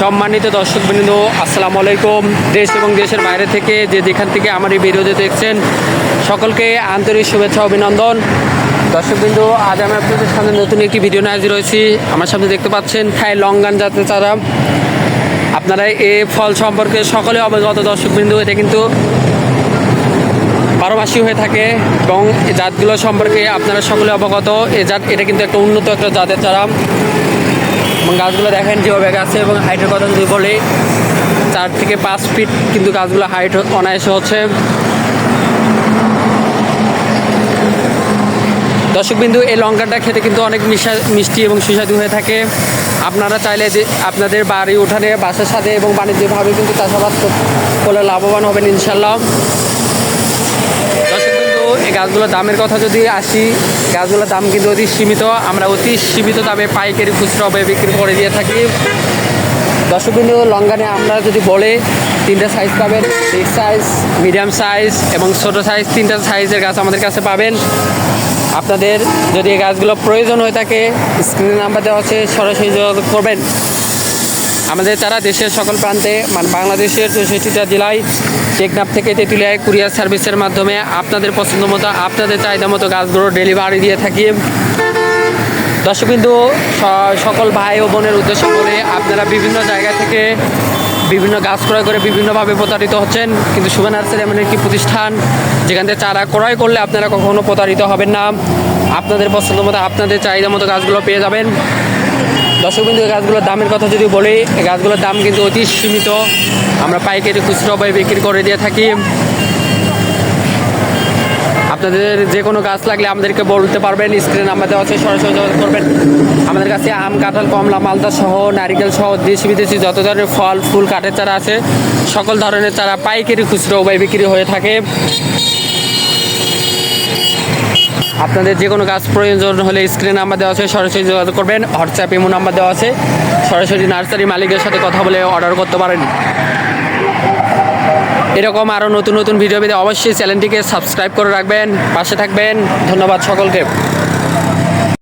সম্মানিত দর্শকবৃন্দ, আসসালামু আলাইকুম। দেশ এবং দেশের বাইরে থেকে যে যেখান থেকে আমার এই ভিডিওতে দেখছেন, সকলকে আন্তরিক শুভেচ্ছা, অভিনন্দন। দর্শকবৃন্দ, আজ আমি আপনাদের সামনে নতুন একটি ভিডিও নিয়ে হাজির হয়েছি। আমার সামনে দেখতে পাচ্ছেন খাই লঙ্গান জাতের চারা। আপনারা এ ফল সম্পর্কে সকলে অবগত দর্শকবৃন্দ, এটা কিন্তু বারোমাসি হয়ে থাকে এবং এই জাতগুলো সম্পর্কে আপনারা সকলে অবগত। এ জাত, এটা কিন্তু একটা উন্নত একটা জাতের চারা। এবং গাছগুলো দেখেন যেভাবে গাছে এবং হাইটের কথা যদি বলি, চার থেকে পাঁচ ফিট কিন্তু গাছগুলো হাইট অনায়াসে হচ্ছে। দর্শকবিন্দু, এই লঙ্কাটা খেতে কিন্তু অনেক মিশা মিষ্টি এবং সুস্বাদু হয়ে থাকে। আপনারা চাইলে যে আপনাদের বাড়ি উঠানে, বাসার সাথে এবং বাণিজ্যিকভাবে কিন্তু চাষাবাদ কর- করলে লাভবান হবেন ইনশাল্লাহ দর্শক বিন্দু এই গাছগুলোর দামের কথা যদি আসি, গাছগুলোর দাম কিন্তু অতি সীমিত। আমরা অতি সীমিত দামে পাইকারি খুচরোভাবে বিক্রি করে দিয়ে থাকি। দর্শক বিন্দু লঙ্গানে আমরা যদি বলে, তিনটা সাইজ পাবেন। বিগ সাইজ মিডিয়াম সাইজ এবং ছোট সাইজ তিনটা সাইজের গাছ আমাদের কাছে পাবেন। আপনাদের যদি এই গাছগুলো প্রয়োজন হয়ে থাকে স্ক্রিনে নাম্বার দেওয়া আছে, সরাসরি যোগাযোগ করবেন। আমাদের তারা দেশের সকল প্রান্তে মানে বাংলাদেশের চৌষট্টিটা জেলায় টেকনাফ থেকে তেঁতুলিয়ায় কুরিয়ার সার্ভিসের মাধ্যমে আপনাদের পছন্দ মতো, আপনাদের চাহিদা মতো গাছগুলো ডেলিভারি দিয়ে থাকি। দর্শক বিন্দু স- সকল ভাই ও বোনের উদ্দেশ্য করে আপনারা বিভিন্ন জায়গা থেকে বিভিন্ন গাছ ক্রয় করে বিভিন্নভাবে প্রতারিত হচ্ছেন। কিন্তু শুভ নার্সারি এমন একটি প্রতিষ্ঠান, যেখান থেকে চারা ক্রয় করলে আপনারা কখনো প্রতারিত হবেন না। আপনাদের পছন্দ মতো আপনাদের চাহিদা মতো গাছগুলো পেয়ে যাবেন। দর্শক বিন্দু গাছগুলোর দামের কথা যদি বলি, এই গাছগুলোর দাম কিন্তু অতি সীমিত। আমরা পাইকারি খুচরো খুচরোভাবে বিক্রি করে দিয়ে থাকি। আপনাদের যে কোনো গাছ লাগলে আমাদেরকে বলতে পারবেন, স্ক্রিনে দেওয়া আছে, সরাসরি যোগাযোগ করবেন। আমাদের কাছে আম, কাঁঠাল, কমলা, মালদা সহ নারিকেল সহ দেশি বিদেশি যত ধরনের ফল, ফুল, কাঠের চারা আছে, সকল ধরনের চারা পাইকারি খুচরো উভয় বিক্রি হয়ে থাকে। আপনাদের যে কোনো কাজ প্রয়োজন হলে স্ক্রিনে নাম্বার দেওয়া আছে, সরাসরি যোগাযোগ করবেন। হোয়াটসঅ্যাপ ইমো নাম্বার দেওয়া আছে। সরাসরি নার্সারি মালিকের সাথে কথা বলে অর্ডার করতে পারেন। এরকম আরও নতুন নতুন ভিডিও পেতে অবশ্যই চ্যানেলটিকে সাবস্ক্রাইব করে রাখবেন। পাশে থাকবেন। ধন্যবাদ সকলকে।